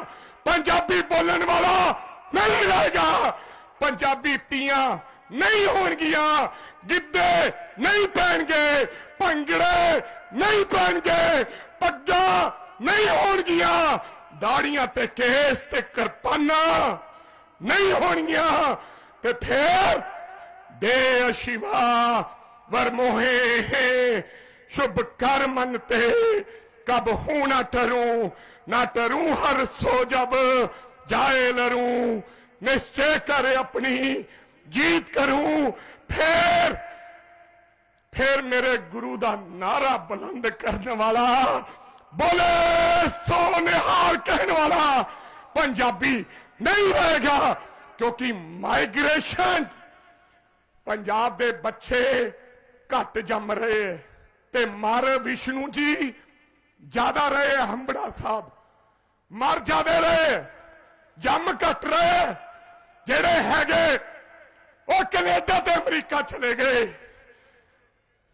ਪੰਜਾਬੀ ਬੋਲਣ ਵਾਲਾ ਨਹੀਂ ਰਹੇਗਾ। ਪੰਜਾਬੀ ਤੀਆਂ ਨਹੀਂ ਹੋਣਗੀਆਂ, ਗਿੱਧੇ ਨਹੀਂ ਪੈਣਗੇ, ਭੰਗੜੇ ਨਹੀਂ ਪੈਣਗੇ, ਪੱਗਾਂ ਨਹੀਂ ਹੋਣਗੀਆਂ। ਦਾੜੀਆਂ ਤੇ ਕੇਸ ਤੇ ਕਿਰਪਾਨਾਂ। ਨਹੀਂ ਹੋਣਗੀਆਂ। ਤੇ ਫੇਰ ਦੇ ਸ਼ਿਵਾ ਵਰ ਸ਼ੁਭ ਕਰਮਨ ਤੇ ਕਬ ਹੂੰ ਨਾ ਟਰੂ ਨਾ ਟਰੂ ਹਰ ਸੋ ਜਬ, ਜਾਏ ਲਰੂ, ਨਿਸ਼ਚੈ ਕਰ ਆਪਣੀ, ਜੀਤ ਕਰੂ। ਫੇਰ, ਫਿਰ ਮੇਰੇ ਗੁਰੂ ਦਾ ਨਾਰਾ ਬੁਲੰਦ ਕਰਨ ਵਾਲਾ, ਬੋਲੇ ਸੋ ਨਿਹਾਲ ਕਹਿਣ ਵਾਲਾ, ਪੰਜਾਬੀ ਨਹੀਂ ਰਹੇਗਾ ਕਿਉਂਕਿ ਮਾਈਗ੍ਰੇਸ਼ਨ ਪੰਜਾਬ ਦੇ ਬੱਚੇ ਘੱਟ ਜੰਮ ਰਹੇ ਤੇ ਮਰ ਵਿਸ਼ਨੂੰ ਜੀ ਜ਼ਿਆਦਾ ਰਹੇ, ਹੰਬੜਾ ਸਾਹਿਬ। ਮਰ ਜ਼ਿਆਦੇ ਰਹੇ, ਜੰਮ ਘੱਟ ਰਹੇ, ਜਿਹੜੇ ਹੈਗੇ, ਉਹ ਕੈਨੇਡਾ ਤੇ ਅਮਰੀਕਾ ਚਲੇ ਗਏ।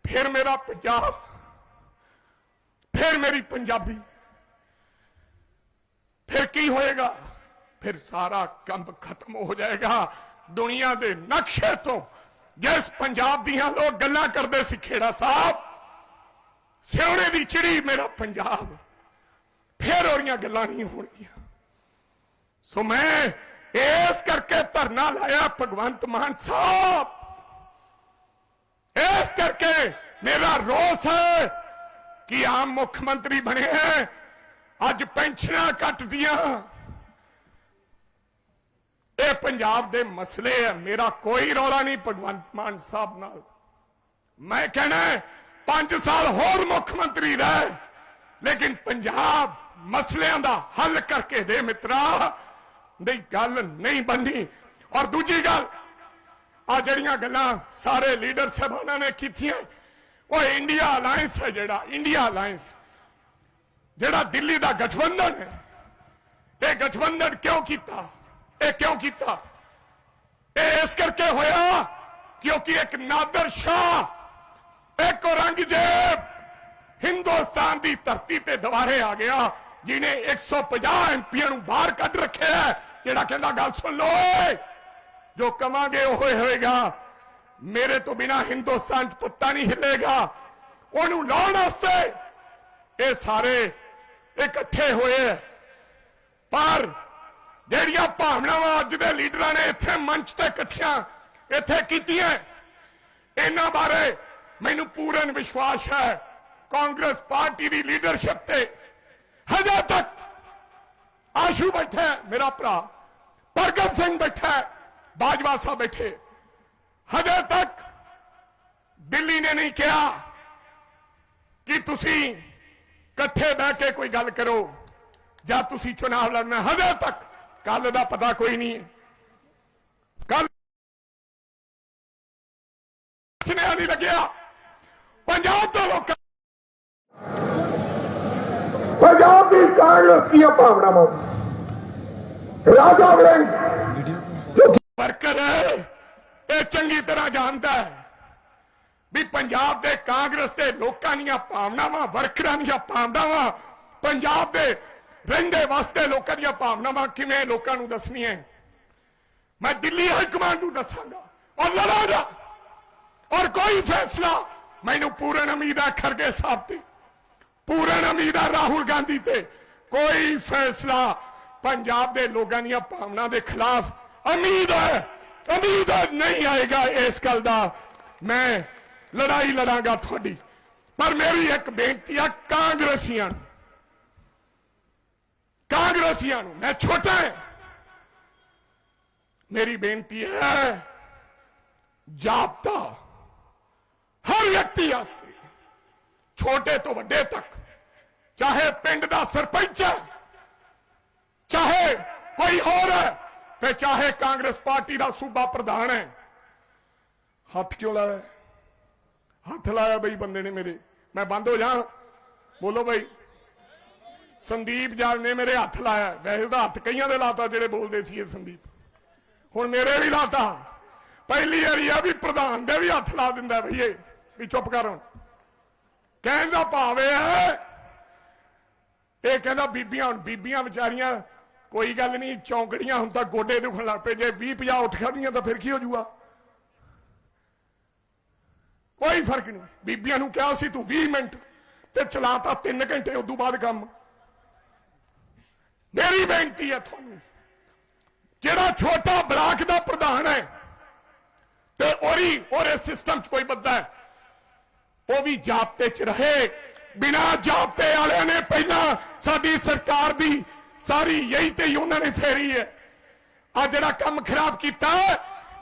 ਫਿਰ ਮੇਰਾ ਪੰਜਾਬ, ਫਿਰ ਮੇਰੀ ਪੰਜਾਬੀ। ਫਿਰ ਕੀ ਹੋਏਗਾ? ਫਿਰ ਸਾਰਾ ਕੰਮ ਖਤਮ ਹੋ ਜਾਏਗਾ ਦੁਨੀਆ ਦੇ ਨਕਸ਼ੇ ਤੋਂ ਜਿਸ ਪੰਜਾਬ ਦੀਆਂ ਲੋਕ ਗੱਲਾਂ ਕਰਦੇ ਸੀ ਖੇੜਾ ਸਾਹਿਬ ਸਿਉਣੇ ਦੀ ਚਿੜੀ ਮੇਰਾ ਪੰਜਾਬ ਫਿਰ ਉਹਦੀਆਂ ਗੱਲਾਂ ਨਹੀਂ ਹੋਣਗੀਆਂ ਸੋ ਮੈਂ ਇਸ ਕਰਕੇ ਧਰਨਾ ਲਾਇਆ ਭਗਵੰਤ ਮਾਨ ਸਾਹਿਬ ਇਸ ਕਰਕੇ ਮੇਰਾ ਰੋਸ ਹੈ ਕਿ ਆਮ ਮੁੱਖ ਮੰਤਰੀ ਬਣੇ ਹੈ ਅੱਜ ਪੈਨਸ਼ਨਾਂ ਕੱਟਦੀਆਂ ਇਹ ਪੰਜਾਬ ਦੇ ਮਸਲੇ ਹੈ, ਮੇਰਾ ਕੋਈ ਰੌਲਾ ਨਹੀਂ ਭਗਵੰਤ ਮਾਨ ਸਾਹਿਬ ਨਾਲ। ਮੈਂ ਕਹਿਣਾ 5 ਸਾਲ ਹੋਰ ਮੁੱਖ ਮੰਤਰੀ ਰਹਿ, ਲੇਕਿਨ ਪੰਜਾਬ ਮਸਲਿਆਂ ਦਾ ਹੱਲ ਕਰਕੇ ਦੇ ਮਿੱਤਰਾ, ਨਹੀਂ, ਗੱਲ ਨਹੀਂ ਬੰਦੀ ਔਰ ਦੂਜੀ ਗੱਲ ਆ ਜਿਹੜੀਆਂ ਗੱਲਾਂ ਸਾਰੇ ਲੀਡਰ ਸਾਹਿਬਾਨਾਂ ਨੇ ਕੀਤੀਆਂ, ਉਹ ਇੰਡੀਆ ਅਲਾਈਅੰਸ ਹੈ ਜਿਹੜਾ, ਇੰਡੀਆ ਅਲਾਈਅੰਸ ਜਿਹੜਾ ਦਿੱਲੀ ਦਾ ਗਠਬੰਧਨ ਹੈ, ਇਹ ਗਠਬੰਧਨ ਕਿਉਂ ਕੀਤਾ? ਇਹ ਕਿਉਂ ਕੀਤਾ? ਇਹ ਇਸ ਕਰਕੇ ਹੋਇਆ ਕਿਉਂਕਿ ਇੱਕ ਨਾਦਰ ਸ਼ਾਹ, ਇੱਕ ਔਰੰਗਜ਼ੇਬ ਹਿੰਦੁਸਤਾਨ ਦੀ ਧਰਤੀ ਤੇ ਦੁਬਾਰੇ ਆ ਗਿਆ ਜਿਨੇ 150 ਐਮਪੀਆਂ ਨੂੰ ਬਾਹਰ ਕੱਢ ਰੱਖਿਆ ਜਿਹੜਾ ਕਹਿੰਦਾ, ਗੱਲ ਸੁਣ ਲਓ, ਜੋ ਕਵਾਂਗੇ ਉਹ ਹੋਏਗਾ। ਮੇਰੇ ਤੋਂ ਬਿਨਾ ਹਿੰਦੁਸਤਾਨ 'ਚ ਪੱਤਾ ਨਹੀਂ ਹਿੱਲੇਗਾ। ਉਹਨੂੰ ਲਾਉਣ ਵਾਸਤੇ ਇਹ ਸਾਰੇ ਇਕੱਠੇ ਹੋਏ ਹੈ। ਪਰ ਜਿਹੜੀਆਂ ਭਾਵਨਾਵਾਂ ਅੱਜ ਦੇ ਲੀਡਰਾਂ ਨੇ ਇੱਥੇ ਮੰਚ ਤੇ ਇਕੱਠੀਆਂ ਇੱਥੇ ਕੀਤੀਆਂ, ਇਹਨਾਂ ਬਾਰੇ ਮੈਨੂੰ ਪੂਰਨ ਵਿਸ਼ਵਾਸ ਹੈ, ਕਾਂਗਰਸ ਪਾਰਟੀ ਦੀ ਲੀਡਰਸ਼ਿਪ ਤੇ ਹਜੇ ਤੱਕ ਆਸ਼ੂ ਬੈਠਾ ਮੇਰਾ ਭਰਾ ਪ੍ਰਗਟ ਸਿੰਘ ਬੈਠਾ ਬਾਜਵਾ ਸਾਹਿਬ ਬੈਠੇ। ਹਜੇ ਤੱਕ ਦਿੱਲੀ ਨੇ ਨਹੀਂ ਕਿਹਾ ਕਿ ਤੁਸੀਂ ਇਕੱਠੇ ਬਹਿ ਕੇ ਕੋਈ ਗੱਲ ਕਰੋ ਜਾਂ ਤੁਸੀਂ ਚੁਣਾਵ ਲੜਨਾ ਹਜੇ ਤੱਕ ਕੱਲ ਦਾ ਪਤਾ ਕੋਈ ਨਹੀਂ ਹੈ। ਕੱਲ ਸੁਨੇਹਾ ਨਹੀਂ ਲੱਗਿਆ। ਪੰਜਾਬ ਦੇ ਲੋਕਾਂ ਪੰਜਾਬ ਦੀ ਕਾਂਗਰਸ ਦੀਆਂ ਭਾਵਨਾਵਾਂ। ਰਾਜਾ ਵੜਿੰਗ ਜੋ ਵਰਕਰ ਹੈ ਇਹ ਚੰਗੀ ਤਰ੍ਹਾਂ ਜਾਣਦਾ ਹੈ ਵੀ ਪੰਜਾਬ ਦੇ ਕਾਂਗਰਸ ਦੇ ਲੋਕਾਂ ਦੀਆਂ ਭਾਵਨਾਵਾਂ ਵਰਕਰਾਂ ਦੀਆਂ ਭਾਵਨਾਵਾਂ ਪੰਜਾਬ ਦੇ ਰਹਿੰਦੇ ਵਸਦੇ ਲੋਕਾਂ ਦੀਆਂ ਭਾਵਨਾਵਾਂ ਕਿਵੇਂ ਲੋਕਾਂ ਨੂੰ ਦੱਸਣੀਆਂ ਮੈਂ ਦਿੱਲੀ ਹਾਈ ਕਮਾਂਡ ਨੂੰ ਦੱਸਾਂਗਾ। ਔਰ ਲੜਾਂਗਾ। ਔਰ ਕੋਈ ਫੈਸਲਾ ਮੈਨੂੰ ਪੂਰਨ ਉਮੀਦ ਹੈ ਖਰਗੇ ਸਾਹਿਬ ਤੇ। ਪੂਰਨ ਉਮੀਦ ਹੈ ਰਾਹੁਲ ਗਾਂਧੀ ਤੇ। ਕੋਈ ਫੈਸਲਾ ਪੰਜਾਬ ਦੇ ਲੋਕਾਂ ਦੀਆਂ ਭਾਵਨਾ ਦੇ ਖਿਲਾਫ ਉਮੀਦ ਹੈ। ਉਮੀਦ ਨਹੀਂ ਆਏਗਾ ਇਸ ਗੱਲ ਦਾ। ਮੈਂ ਲੜਾਈ ਲੜਾਂਗਾ ਤੁਹਾਡੀ। ਪਰ ਮੇਰੀ ਇੱਕ ਬੇਨਤੀ ਆ ਕਾਂਗਰਸੀਆਂ ਨੂੰ। ਕਾਂਗਰਸੀਆਂ ਨੂੰ, ਮੈਂ ਛੋਟਾ ਹਾਂ। ਮੇਰੀ ਬੇਨਤੀ ਹੈ ਜਾਪਤਾ ਹਰ ਵਿਅਕਤੀ ਆਸਰੇ ਛੋਟੇ ਤੋਂ ਵੱਡੇ ਤੱਕ, ਚਾਹੇ ਪਿੰਡ ਦਾ ਸਰਪੰਚ ਹੈ, ਚਾਹੇ ਕੋਈ ਹੋਰ ਹੈ, ਤੇ ਚਾਹੇ ਕਾਂਗਰਸ ਪਾਰਟੀ ਦਾ ਸੂਬਾ ਪ੍ਰਧਾਨ ਹੈ। ਹੱਥ ਕਿਉਂ ਲਾਇਆ? ਹੱਥ ਲਾਇਆ ਬਈ ਬੰਦੇ ਨੇ ਮੇਰੇ, ਮੈਂ ਬੰਦ ਹੋ ਜਾ। ਬੋਲੋ ਬਈ। ਸੰਦੀਪ ਜਾਨ ਨੇ ਮੇਰੇ ਹੱਥ ਲਾਇਆ। ਵੈਸੇ ਤਾਂ ਹੱਥ ਕਈਆਂ ਦੇ ਲਾਤਾ ਜਿਹੜੇ ਬੋਲਦੇ ਸੀ ਇਹ ਸੰਦੀਪ। ਹੁਣ ਮੇਰੇ ਵੀ ਲਾਤਾ। ਪਹਿਲੀ ਵਾਰੀ ਆ ਵੀ ਪ੍ਰਧਾਨ ਦੇ ਵੀ ਹੱਥ ਲਾ ਦਿੰਦਾ ਬਈ ਵੀ ਚੁੱਪ ਕਰ ਹੁਣ। ਕਹਿਣ ਦਾ ਭਾਵ ਇਹ ਹੈ ਇਹ ਕਹਿੰਦਾ ਬੀਬੀਆਂ, ਹੁਣ ਬੀਬੀਆਂ ਵਿਚਾਰੀਆਂ ਕੋਈ ਗੱਲ ਨਹੀਂ, ਚੌਂਕੜੀਆਂ ਹੁਣ ਤਾਂ ਗੋਡੇ ਦੁਖਣ ਲੱਗ ਪਏ। ਜੇ 20 50 ਉੱਠ ਖੜੀਆਂ ਤਾਂ ਫਿਰ ਕੀ ਹੋ ਜੂਗਾ? ਕੋਈ ਫ਼ਰਕ ਨਹੀਂ। ਬੀਬੀਆਂ ਨੂੰ ਕਿਹਾ ਸੀ ਤੂੰ 20 ਮਿੰਟ ਤੇ ਚਲਾਤਾ 3 ਘੰਟੇ, ਉਦੋਂ ਬਾਅਦ ਕੰਮ। ਮੇਰੀ ਬੇਨਤੀ ਹੈ ਤੁਹਾਨੂੰ, ਜਿਹੜਾ ਛੋਟਾ ਬਲਾਕ ਦਾ ਪ੍ਰਧਾਨ ਹੈ ਤੇ ਉਹਦੀ, ਉਹਦੇ ਸਿਸਟਮ 'ਚ ਕੋਈ ਬੰਦਾ ਹੈ, ਉਹ ਵੀ ਜਾਬਤੇ 'ਚ ਰਹੇ। ਬਿਨਾ ਜਾਬਤੇ ਵਾਲਿਆਂ ਨੇ ਪਹਿਲਾਂ ਸਾਡੀ ਸਰਕਾਰ ਦੀ ਸਾਰੀ ਯਹੀ ਤੇ ਹੀ ਉਹਨਾਂ ਨੇ ਫੇਰੀ ਹੈ। ਆ ਜਿਹੜਾ ਕੰਮ ਖਰਾਬ ਕੀਤਾ,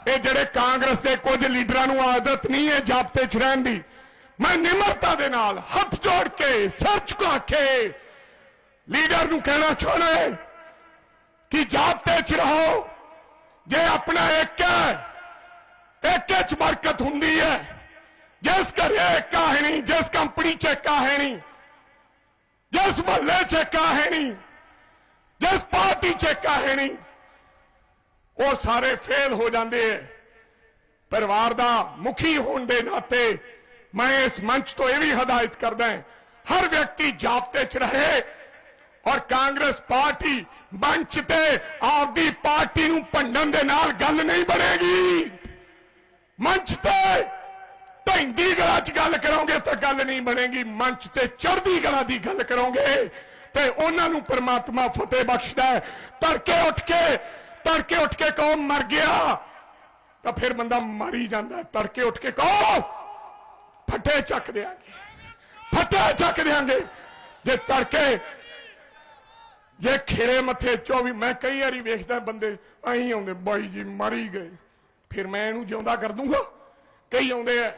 ਇਹ ਜਿਹੜੇ ਕਾਂਗਰਸ ਦੇ ਕੁਝ ਲੀਡਰਾਂ ਨੂੰ ਆਦਤ ਨਹੀਂ ਹੈ ਜਾਪਤੇ 'ਚ ਰਹਿਣ ਦੀ, ਮੈਂ ਨਿਮਰਤਾ ਦੇ ਨਾਲ ਹੱਥ ਜੋੜ ਕੇ ਸਰ ਝੁਕਾ ਕੇ ਲੀਡਰ ਨੂੰ ਕਹਿਣਾ ਚਾਹੁੰਦਾ ਹਾਂ ਕਿ ਜਾਬਤੇ 'ਚ ਰਹੋ। ਜੇ ਆਪਣਾ ਇੱਕ ਹੈ, ਇੱਕ ਚ ਬਰਕਤ ਹੁੰਦੀ ਹੈ। ਜਿਸ ਘਰੇ ਏਕਾ ਹੈ ਜਿਸ ਕੰਪਨੀ ਚ ਏਕਾ ਹੈ ਨਹੀਂ ਜਿਸ ਮਹੱਲੇ ਚ ਏਕਾ ਹੈ ਜਿਸ ਪਾਰਟੀ ਚ ਏਕਾ ਹੈ ਉਹ ਸਾਰੇ ਫੇਲ ਹੋ ਜਾਂਦੇ ਐ ਪਰਿਵਾਰ ਦਾ ਮੁਖੀ ਹੋਣ ਦੇ ਨਾਤੇ ਮੈਂ ਇਸ ਮੰਚ ਤੋਂ ਇਹ ਵੀ ਹਦਾਇਤ ਕਰਦਾ ਹਾਂ, ਹਰ ਵਿਅਕਤੀ ਜਾਬਤੇ ਚ ਰਹੇ। ਔਰ ਕਾਂਗਰਸ ਪਾਰਟੀ ਮੰਚ ਤੇ ਆਪਦੀ ਪਾਰਟੀ ਨੂੰ ਭੰਡਣ ਦੇ ਨਾਲ ਗੱਲ ਨਹੀਂ ਬਣੇਗੀ। ਮੰਚ ਤੇ ਢੈਂਦੀ ਗਲਾ 'ਚ ਗੱਲ ਕਰੋਗੇ ਤਾਂ ਗੱਲ ਨਹੀਂ ਬਣੇਗੀ। ਮੰਚ ਤੇ ਚੜ੍ਹਦੀ ਗਲਾ ਦੀ ਗੱਲ ਕਰੋਗੇ ਤੇ ਉਹਨਾਂ ਨੂੰ ਪ੍ਰਮਾਤਮਾ ਫਤਿਹ ਬਖਸ਼ਦਾ ਹੈ। ਤੜਕੇ ਉੱਠ ਕੇ, ਤੜਕੇ ਉੱਠ ਕੇ ਕਹੋ ਮਰ ਗਿਆ ਤਾਂ ਫਿਰ ਬੰਦਾ ਮਰ ਹੀ ਜਾਂਦਾ ਤੜਕੇ ਉੱਠ ਕੇ ਕਹੋ ਫੱਟੇ ਚੱਕ ਦਿਆਂਗੇ। ਫੱਟੇ ਚੱਕ ਦਿਆਂਗੇ। ਜੇ ਤੜਕੇ ਜੇ ਖੇਰੇ ਮੱਥੇ 24 ਮੈਂ ਕਈ ਵਾਰੀ ਵੇਖਦਾ ਬੰਦੇ, ਆਈ ਆਉਂਦੇ, ਬਾਈ ਜੀ ਮਰੀ ਗਏ। ਫਿਰ ਮੈਂ ਇਹਨੂੰ ਜਿਉਂਦਾ ਕਰ ਦੂੰਗਾ। ਕਈ ਆਉਂਦੇ ਆ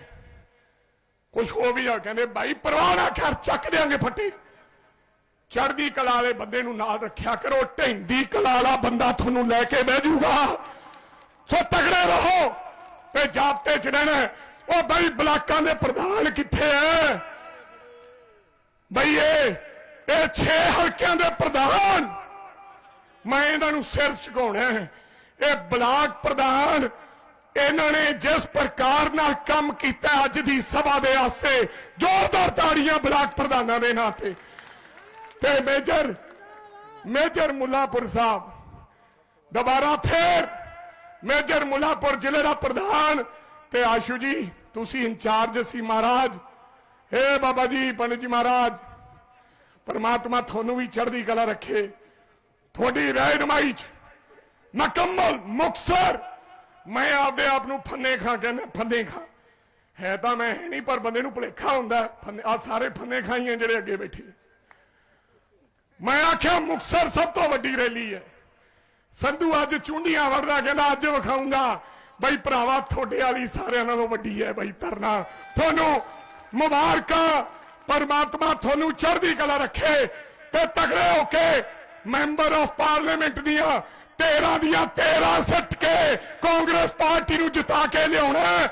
ਕੁਝ ਹੋ ਵੀ ਆ, ਕਹਿੰਦੇ ਭਾਈ ਪਰਵਾਹ ਨਾ ਕਰ, ਚੱਕ ਦੇਾਂਗੇ ਫੱਟੇ। ਚੜ੍ਹਦੀ ਕਲਾ ਵਾਲੇ ਬੰਦੇ ਨੂੰ ਨਾਲ ਰੱਖਿਆ ਕਰੋ ਢੈਂਦੀ ਕਲਾ ਵਾਲਾ ਬੰਦਾ ਤੁਹਾਨੂੰ ਲੈ ਕੇ ਬਹਿ ਜਾਊਗਾ ਸੋ ਤਗੜੇ ਰਹੋ, ਤੇ ਜਾਬਤੇ ਚ ਰਹਿਣਾ ਉਹ ਬਾਈ ਬਲਾਕਾਂ ਦੇ ਪ੍ਰਧਾਨ ਕਿੱਥੇ ਐ? ਬਈ ਇਹ ਇਹ 6 ਹਲਕਿਆਂ ਦੇ ਪ੍ਰਧਾਨ। ਮੈਂ ਇਹਨਾਂ ਨੂੰ ਸਿਰ ਝੁਕਾਉਣਾ ਹੈ। ਇਹ ਬਲਾਕ ਪ੍ਰਧਾਨ ਇਹਨਾਂ ਨੇ ਜਿਸ ਪ੍ਰਕਾਰ ਨਾਲ ਕੰਮ ਕੀਤਾ ਅੱਜ ਦੀ ਸਭਾ ਦੇ ਆਸੇ, ਜ਼ੋਰਦਾਰ ਤਾੜੀਆਂ ਬਲਾਕ ਪ੍ਰਧਾਨਾਂ ਦੇ ਨਾਂ ਤੇ। ਤੇ ਮੇਜਰ ਮੇਜਰ ਮੁੱਲਾਪੁਰ ਸਾਹਿਬ, ਦੁਬਾਰਾ ਫੇਰ ਮੇਜਰ ਮੁੱਲਾਪੁਰ ਜ਼ਿਲ੍ਹੇ ਦਾ ਪ੍ਰਧਾਨ। ਤੇ ਆਸ਼ੂ ਜੀ, ਤੁਸੀਂ ਇੰਚਾਰਜ ਸੀ ਮਹਾਰਾਜ। ਹੇ ਬਾਬਾ ਜੀ, ਪੰਡਿਤ ਜੀ ਮਹਾਰਾਜ। ਪਰਮਾਤਮਾ ਤੁਹਾਨੂੰ ਵੀ ਚੜ੍ਹਦੀ ਕਲਾ ਰੱਖੇ। ਤੁਹਾਡੀ ਰਹਿਨਮਾਈ ਚ ਮੁਕੰਮਲ ਮੁਕਸਰ ਮੈਂ ਆਪਦੇ ਆਪ ਨੂੰ ਫੰਨੇ ਖਾਂ ਕਹਿੰਦਾ, ਫੰਨੇ ਖਾਂ। ਹੈ ਤਾਂ ਮੈਂ ਨਹੀਂ, ਪਰ ਬੰਦੇ ਨੂੰ ਭੁਲੇਖਾ ਹੁੰਦਾ ਆ ਸਾਰੇ ਫੰਨੇ ਖਾਈ ਆ ਜਿਹੜੇ ਅੱਗੇ ਬੈਠੇ। ਮੈਂ ਆਖਿਆ ਮੁਕਸਰ ਸਭ ਤੋਂ ਵੱਡੀ ਰੈਲੀ ਹੈ। ਸੰਧੂ ਅੱਜ ਚੁੰਡੀਆਂ ਵੜਦਾ ਕਹਿੰਦਾ ਅੱਜ ਵਿਖਾਉਂਗਾ ਬਈ ਭਰਾਵਾ, ਤੁਹਾਡੇ ਵਾਲੀ ਸਾਰਿਆਂ ਨਾਲੋਂ ਵੱਡੀ ਹੈ ਬਈ ਤਰਨਾ ਤੁਹਾਨੂੰ ਮੁਬਾਰਕਾਂ। ਪਰਮਾਤਮਾ ਤੁਹਾਨੂੰ ਚੜ੍ਹਦੀ ਕਲਾ ਰੱਖੇ ਤੇ ਤਗੜੇ ਹੋ ਕੇ ਮੈਂਬਰ ਆਫ ਪਾਰਲੀਮੈਂਟ ਦੀਆਂ 13 ਦੀਆਂ 13 ਸਿੱਟ ਕੇ ਕਾਂਗਰਸ ਪਾਰਟੀ ਨੂੰ ਜਿਤਾ ਕੇ ਲਿਆਉਣਾ